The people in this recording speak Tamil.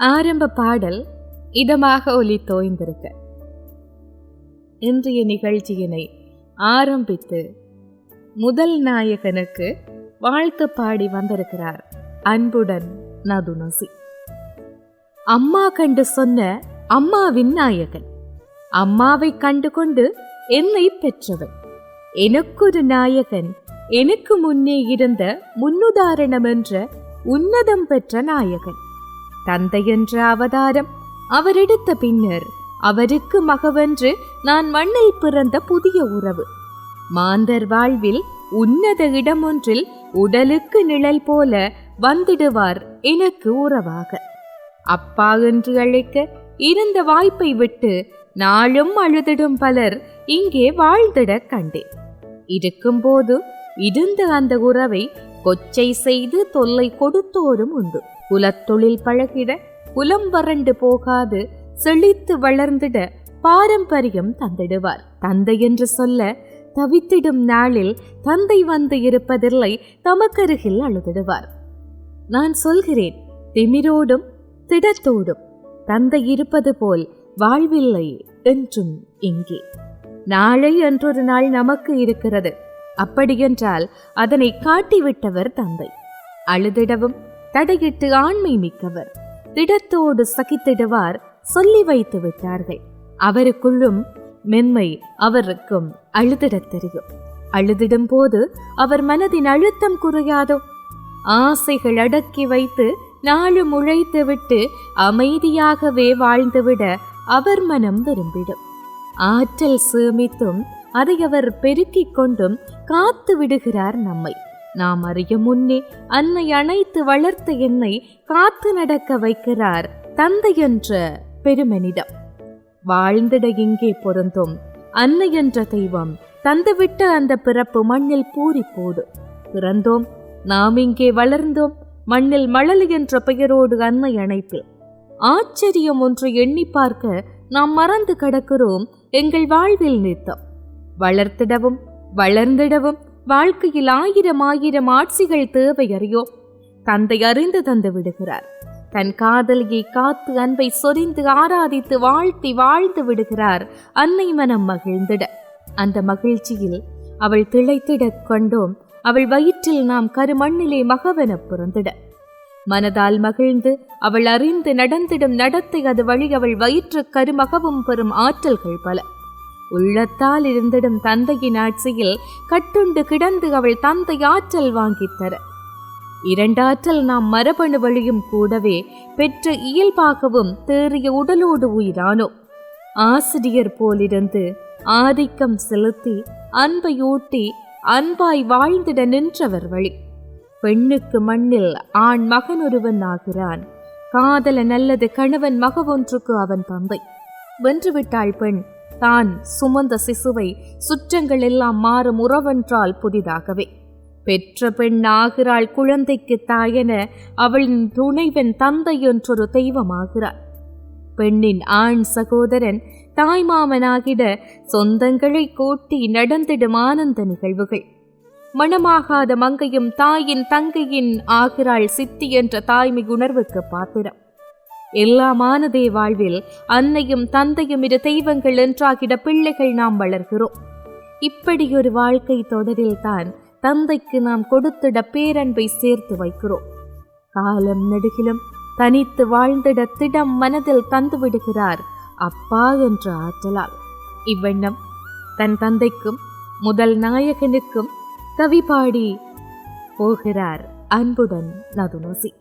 ஆரம்ப பாடல் இதமாக ஒலி தோய்ந்திருக்க இன்றைய நிகழ்ச்சியினை ஆரம்பித்து முதல் நாயகனுக்கு வாழ்த்து பாடி வந்திருக்கிறார் அன்புடன் நதுனசி. அம்மா கண்டு சொன்ன அம்மாவின் நாயகன். அம்மாவை கண்டு கொண்டு என்னை பெற்றவன். எனக்கொரு நாயகன் எனக்கு முன்னே இருந்த முன்னுதாரணம் என்ற உன்னதம் பெற்ற நாயகன். தந்தை என்ற அவதாரம். அவர் எடுத்த பின்னர் அவருக்கு மகவென்று நான் மண்ணில் பிறந்த புதிய உறவு. மாந்தர் வாழ்வில் உன்னத இடம் ஒன்றில் உடலுக்கு நிழல் போல வந்திடுவார் எனக்கு உறவாக. அப்பா என்று அழைக்க இருந்த வாய்ப்பை விட்டு நாளும் அழுதிடும் பலர் இங்கே வாழ்ந்திட கண்டேன். இருக்கும்போது இருந்த அந்த உறவை கொச்சை செய்து தொல்லை கொடுத்தோரும் உண்டு. குலத்தொழில் பழகிட குலம் வறண்டு போகாது. செழித்து வளர்ந்திட பாரம்பரியம் தந்திடுவார். தந்தை என்று சொல்ல தவித்திடும் நாளில் தந்தை வந்து இருப்பதில்லை தமக்கருகில் அழுதிடுவார். நான் சொல்கிறேன் திமிரோடும் திடத்தோடும் தந்தை இருப்பது போல் வாழ்வில்லை என்றும் இங்கே. நாளை என்றொரு நாள் நமக்கு இருக்கிறது. அப்படியென்றால் அதனை காட்டிவிட்டவர் தந்தை. அழுதிடவும் தடையிட்டு ஆண்மை மிக்கவர். திடத்தோடு சகித்திடுவார் சொல்லி வைத்து விட்டார்கள். அவருக்குள்ளும் மென்மை அவருக்கும் அழுதிடத் தெரியும். அழுதிடும் போது அவர் மனதின் அழுத்தம் குறையாதோ? ஆசைகள் அடக்கி வைத்து நாளும் உழைத்து விட்டு அமைதியாகவே வாழ்ந்துவிட அவர் மனம் விரும்பிடும். ஆற்றல் சேமித்தும் அதை அவர் பெருக்கிக் கொண்டும் காத்து விடுகிறார் நம்மை. நாம் அறிய முன்னே அன்னை அணைத்து வளர்த்த என்னை காத்து நடக்க வைக்கிறார் தந்தை என்ற பெருமனிதம் வாழ்ந்திட இங்கே பொருந்தும்? அன்னை என்ற தெய்வம் தந்துவிட்ட அந்த பிறப்பு மண்ணில் பூரி போடு பிறந்தோம் நாம் இங்கே வளர்ந்தோம் மண்ணில் மழலை என்ற பெயரோடு அன்னை அணைப்பில். ஆச்சரியம் ஒன்று எண்ணி பார்க்க நாம் மறந்து கிடக்கிறோம் எங்கள் வாழ்வில் நிறுத்தம் வளர்த்திடவும் வளர்ந்திடவும் வாழ்க்கையில் ஆயிரம் ஆயிரம் ஆட்சிகள் தேவை அறியோ? தந்தை அறிந்து தந்து விடுகிறார். தன் காதலியை காத்து அன்பை சொரிந்து ஆராதித்து வாழ்த்தி வாழ்ந்து விடுகிறார். அன்னை மனம் மகிழ்ந்திட. அந்த மகிழ்ச்சியில் அவள் திளைத்திடக் கொண்டோம். அவள் வயிற்றில் நாம் கருமண்ணிலே மகவென பிறந்திட மனதால் மகிழ்ந்து அவள் அறிந்து நடந்திடும் நடத்தை அது வழி அவள் வயிற்று கருமகவும் பெறும் ஆற்றல்கள் பல. உள்ளத்தால் இருந்திடும் தந்தையின் ஆட்சியில் கட்டுண்டு கிடந்து அவள் தந்தை ஆற்றல் வாங்கித் தர. இரண்டாற்றல் நாம் மரபணு வழியும் கூடவே பெற்ற இயல்பாகவும் தேறிய உடலோடு உயிரானோ? ஆசிரியர் போலிருந்து ஆதிக்கம் செலுத்தி அன்பையூட்டி அன்பாய் வாழ்ந்திட நின்றவர் வழி. பெண்ணுக்கு மண்ணில் ஆண் மகன் ஒருவன் ஆகிறான். காதல நல்லது கணவன் மகவொன்றுக்கு அவன் தந்தை. வென்றுவிட்டாள் பெண் தான் சுமந்த சிசுவை சுற்றங்கள் எல்லாம் மாறும் உறவென்றால் புதிதாகவே. பெற்ற பெண் ஆகிறாள் குழந்தைக்கு தாயென அவளின் துணைவன் தந்தை என்றொரு தெய்வமாகிறாள் பெண்ணின் ஆண் சகோதரன் தாய்மாமனாகிட சொந்தங்களை கூட்டி நடந்திடும் ஆனந்த நிகழ்வுகள். மணமாகாத மங்கையும் தாயின் தங்கையின் ஆகிறாள் சித்தி என்ற தாய்மை உணர்வுக்கு பாத்திரம். எல்லா மானதே வாழ்வில் அன்னையும் தந்தையும் இரு தெய்வங்கள் என்றாகிட பிள்ளைகள் நாம் வளர்கிறோம் இப்படி ஒரு வாழ்க்கை தொடரில்தான் தந்தைக்கு நாம் கொடுத்திட பேரன்பை சேர்த்து வைக்கிறோம். காலம் நெடுகிலும் தனித்து வாழ்ந்திட திடம் மனதில் தந்துவிடுகிறார் அப்பா என்ற ஆற்றலால். இவ்வண்ணம் தன் தந்தைக்கும் முதல் நாயகனுக்கும் கவி பாடி போகிறார் அன்புடன் நதுனசி.